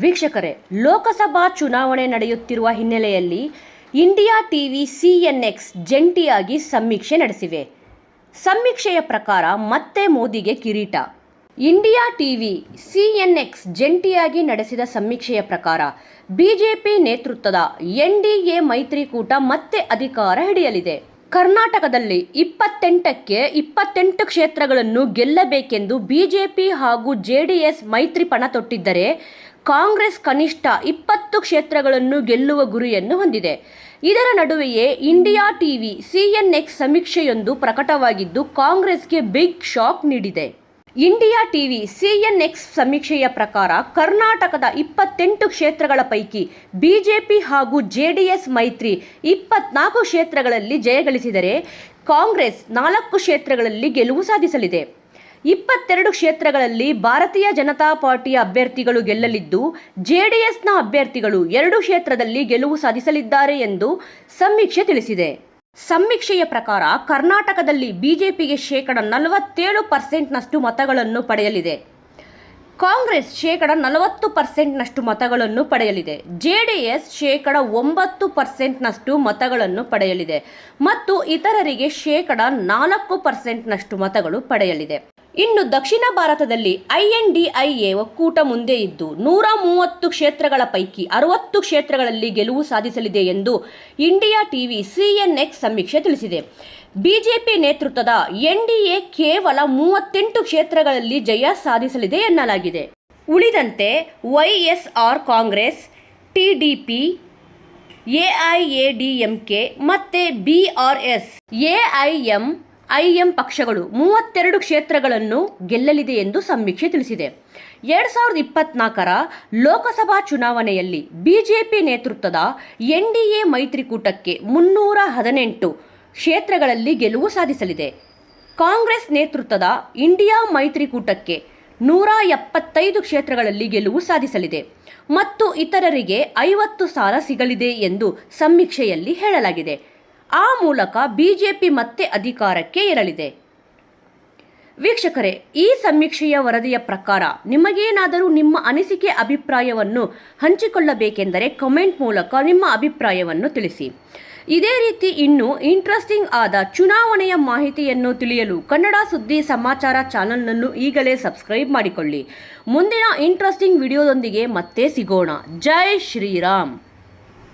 ವೀಕ್ಷಕರೇ, ಲೋಕಸಭಾ ಚುನಾವಣೆ ನಡೆಯುತ್ತಿರುವ ಹಿನ್ನೆಲೆಯಲ್ಲಿ ಇಂಡಿಯಾ ಟಿವಿ ಸಿಎನ್ಎಕ್ಸ್ ಜಂಟಿಯಾಗಿ ಸಮೀಕ್ಷೆ ನಡೆಸಿವೆ. ಸಮೀಕ್ಷೆಯ ಪ್ರಕಾರ ಮತ್ತೆ ಮೋದಿಗೆ ಕಿರೀಟ. ಇಂಡಿಯಾ ಟಿವಿ ಸಿಎನ್ಎಕ್ಸ್ ಜಂಟಿಯಾಗಿ ನಡೆಸಿದ ಸಮೀಕ್ಷೆಯ ಪ್ರಕಾರ ಬಿಜೆಪಿ ನೇತೃತ್ವದ ಎನ್ಡಿಎ ಮೈತ್ರಿಕೂಟ ಮತ್ತೆ ಅಧಿಕಾರ ಹಿಡಿಯಲಿದೆ. ಕರ್ನಾಟಕದಲ್ಲಿ ಇಪ್ಪತ್ತೆಂಟಕ್ಕೆ ಇಪ್ಪತ್ತೆಂಟು ಕ್ಷೇತ್ರಗಳನ್ನು ಗೆಲ್ಲಬೇಕೆಂದು ಬಿಜೆಪಿ ಹಾಗೂ ಜೆಡಿಎಸ್ ಮೈತ್ರಿ ಪಣ ತೊಟ್ಟಿದ್ದರೆ ಕಾಂಗ್ರೆಸ್ ಕನಿಷ್ಠ ಇಪ್ಪತ್ತು ಕ್ಷೇತ್ರಗಳನ್ನು ಗೆಲ್ಲುವ ಗುರಿಯನ್ನು ಹೊಂದಿದೆ. ಇದರ ನಡುವೆಯೇ ಇಂಡಿಯಾ ಟಿವಿ ಸಿಎನ್ಎಕ್ಸ್ ಸಮೀಕ್ಷೆಯೊಂದು ಪ್ರಕಟವಾಗಿದ್ದು ಕಾಂಗ್ರೆಸ್ಗೆ ಬಿಗ್ ಶಾಕ್ ನೀಡಿದೆ. ಇಂಡಿಯಾ ಟಿವಿ ಸಿಎನ್ಎಕ್ಸ್ ಸಮೀಕ್ಷೆಯ ಪ್ರಕಾರ ಕರ್ನಾಟಕದ ಇಪ್ಪತ್ತೆಂಟು ಕ್ಷೇತ್ರಗಳ ಪೈಕಿ ಬಿಜೆಪಿ ಹಾಗೂ ಜೆಡಿಎಸ್ ಮೈತ್ರಿ ಇಪ್ಪತ್ನಾಲ್ಕು ಕ್ಷೇತ್ರಗಳಲ್ಲಿ ಜಯಗಳಿಸಿದರೆ ಕಾಂಗ್ರೆಸ್ ನಾಲ್ಕು ಕ್ಷೇತ್ರಗಳಲ್ಲಿ ಗೆಲುವು ಸಾಧಿಸಲಿದೆ. ಇಪ್ಪತ್ತೆರಡು ಕ್ಷೇತ್ರಗಳಲ್ಲಿ ಭಾರತೀಯ ಜನತಾ ಪಾರ್ಟಿಯ ಅಭ್ಯರ್ಥಿಗಳು ಗೆಲ್ಲಲಿದ್ದು, ಜೆಡಿಎಸ್ನ ಅಭ್ಯರ್ಥಿಗಳು ಎರಡು ಕ್ಷೇತ್ರದಲ್ಲಿ ಗೆಲುವು ಸಾಧಿಸಲಿದ್ದಾರೆ ಎಂದು ಸಮೀಕ್ಷೆ ತಿಳಿಸಿದೆ. ಸಮೀಕ್ಷೆಯ ಪ್ರಕಾರ ಕರ್ನಾಟಕದಲ್ಲಿ ಬಿಜೆಪಿಗೆ ಶೇಕಡ ನಲವತ್ತೇಳು ಪರ್ಸೆಂಟ್ನಷ್ಟು ಮತಗಳನ್ನು ಪಡೆಯಲಿದೆ. ಕಾಂಗ್ರೆಸ್ ಶೇಕಡ ನಲವತ್ತು ಪರ್ಸೆಂಟ್ನಷ್ಟು ಮತಗಳನ್ನು ಪಡೆಯಲಿದೆ. ಜೆ ಡಿ ಎಸ್ ಶೇಕಡ ಒಂಬತ್ತು ಪರ್ಸೆಂಟ್ನಷ್ಟು ಮತಗಳನ್ನು ಪಡೆಯಲಿದೆ. ಮತ್ತು ಇತರರಿಗೆ ಶೇಕಡ ನಾಲ್ಕು ಪರ್ಸೆಂಟ್ನಷ್ಟು ಮತಗಳು ಪಡೆಯಲಿದೆ. ಇನ್ನು ದಕ್ಷಿಣ ಭಾರತದಲ್ಲಿ ಐಎನ್ಡಿಐಎ ಒಕ್ಕೂಟ ಮುಂದೆ ಇದ್ದು ನೂರ ಮೂವತ್ತು ಕ್ಷೇತ್ರಗಳ ಪೈಕಿ ಅರವತ್ತು ಕ್ಷೇತ್ರಗಳಲ್ಲಿ ಗೆಲುವು ಸಾಧಿಸಲಿದೆ ಎಂದು ಇಂಡಿಯಾ ಟಿವಿ ಸಿಎನ್ಎಕ್ಸ್ ಸಮೀಕ್ಷೆ ತಿಳಿಸಿದೆ. ಬಿಜೆಪಿ ನೇತೃತ್ವದ ಎನ್ಡಿಎ ಕೇವಲ ಮೂವತ್ತೆಂಟು ಕ್ಷೇತ್ರಗಳಲ್ಲಿ ಜಯ ಸಾಧಿಸಲಿದೆ ಎನ್ನಲಾಗಿದೆ. ಉಳಿದಂತೆ ವೈಎಸ್ಆರ್ ಕಾಂಗ್ರೆಸ್ ಟಿಡಿಪಿ ಎಐಎಡಿಎಂಕೆ ಮತ್ತೆ ಬಿಆರ್ಎಸ್ ಎಐಎಂ ಐಎಂ ಪಕ್ಷಗಳು ಮೂವತ್ತೆರಡು ಕ್ಷೇತ್ರಗಳನ್ನು ಗೆಲ್ಲಲಿದೆ ಎಂದು ಸಮೀಕ್ಷೆ ತಿಳಿಸಿದೆ. ಎರಡು ಸಾವಿರದ ಇಪ್ಪತ್ನಾಲ್ಕರ ಲೋಕಸಭಾ ಚುನಾವಣೆಯಲ್ಲಿ ಬಿಜೆಪಿ ನೇತೃತ್ವದ ಎನ್ ಡಿ ಎ ಮೈತ್ರಿಕೂಟಕ್ಕೆ ಮುನ್ನೂರ ಹದಿನೆಂಟು ಕ್ಷೇತ್ರಗಳಲ್ಲಿ ಗೆಲುವು ಸಾಧಿಸಲಿದೆ. ಕಾಂಗ್ರೆಸ್ ನೇತೃತ್ವದ ಇಂಡಿಯಾ ಮೈತ್ರಿಕೂಟಕ್ಕೆ ನೂರ ಎಪ್ಪತ್ತೈದು ಕ್ಷೇತ್ರಗಳಲ್ಲಿ ಗೆಲುವು ಸಾಧಿಸಲಿದೆ ಮತ್ತು ಇತರರಿಗೆ ಐವತ್ತು ಸಾಲ ಸಿಗಲಿದೆ ಎಂದು ಸಮೀಕ್ಷೆಯಲ್ಲಿ ಹೇಳಲಾಗಿದೆ. ಆ ಮೂಲಕ ಬಿಜೆಪಿ ಮತ್ತೆ ಅಧಿಕಾರಕ್ಕೆ ಏರಲಿದೆ. ವೀಕ್ಷಕರೇ, ಈ ಸಮೀಕ್ಷೆಯ ವರದಿಯ ಪ್ರಕಾರ ನಿಮಗೇನಾದರೂ ನಿಮ್ಮ ಅನಿಸಿಕೆ ಅಭಿಪ್ರಾಯವನ್ನು ಹಂಚಿಕೊಳ್ಳಬೇಕೆಂದರೆ ಕಮೆಂಟ್ ಮೂಲಕ ನಿಮ್ಮ ಅಭಿಪ್ರಾಯವನ್ನು ತಿಳಿಸಿ. ಇದೇ ರೀತಿ ಇನ್ನೂ ಇಂಟ್ರೆಸ್ಟಿಂಗ್ ಆದ ಚುನಾವಣೆಯ ಮಾಹಿತಿಯನ್ನು ತಿಳಿಯಲು ಕನ್ನಡ ಸುದ್ದಿ ಸಮಾಚಾರ ಚಾನಲ್ನನ್ನು ಈಗಲೇ ಸಬ್ಸ್ಕ್ರೈಬ್ ಮಾಡಿಕೊಳ್ಳಿ. ಮುಂದಿನ ಇಂಟ್ರೆಸ್ಟಿಂಗ್ ವಿಡಿಯೋದೊಂದಿಗೆ ಮತ್ತೆ ಸಿಗೋಣ. ಜೈ ಶ್ರೀರಾಮ್.